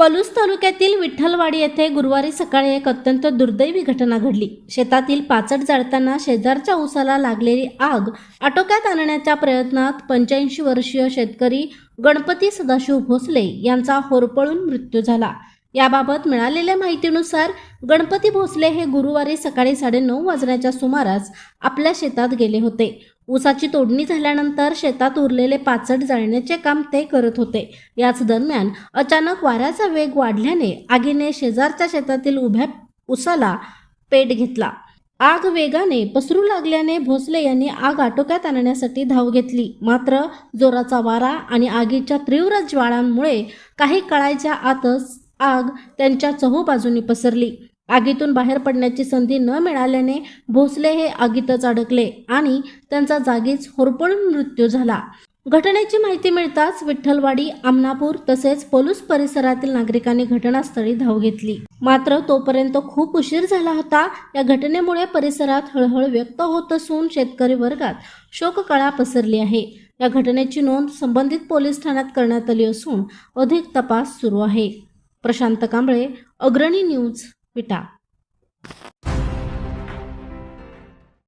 पलूस तालुक्यातील विठ्ठलवाडी येथे गुरुवारी सकाळी एक अत्यंत दुर्दैवी घटना घडली. शेतातील पाचट जाळताना शेजारच्या ऊसाला लागलेली आग आटोक्यात आणण्याच्या प्रयत्नात पंच्याऐंशी वर्षीय शेतकरी गणपती सदाशिव भोसले यांचा होरपळून मृत्यू झाला. याबाबत मिळालेल्या माहितीनुसार गणपती भोसले हे गुरुवारी सकाळी साडेनऊ वाजण्याच्या सुमारास आपल्या शेतात गेले होते. ऊसाची तोडणी झाल्यानंतर शेतात उरलेले पाचट जाळण्याचे काम ते करत होते. याच दरम्यान अचानक वाऱ्याचा वेग वाढल्याने आगीने शेजारच्या शेतातील उभ्या उसाला पेट घेतला. आग वेगाने पसरू लागल्याने भोसले यांनी आग आटोक्यात आणण्यासाठी धाव घेतली. मात्र जोराचा वारा आणि आगीच्या तीव्र ज्वाळांमुळे काही काळाच्या आतच आग त्यांच्या चहूबाजूनी पसरली. आगीतून बाहेर पडण्याची संधी न मिळाल्याने भोसले हे आगीतच अडकले आणि त्यांचा जागीच होरपळून मृत्यू झाला. घटनेची माहिती मिळताच विठ्ठलवाडी आमनापूर तसेच पोलूस परिसरातील नागरिकांनी घटनास्थळी धाव घेतली. मात्र तोपर्यंत खूप उशीर झाला होता. या घटनेमुळे परिसरात हळहळ व्यक्त होत असून शेतकरी वर्गात शोककळा पसरली आहे. या घटनेची नोंद संबंधित पोलीस ठाण्यात करण्यात आली असून अधिक तपास सुरू आहे. प्रशांत कांबळे अग्रणी न्यूज विटा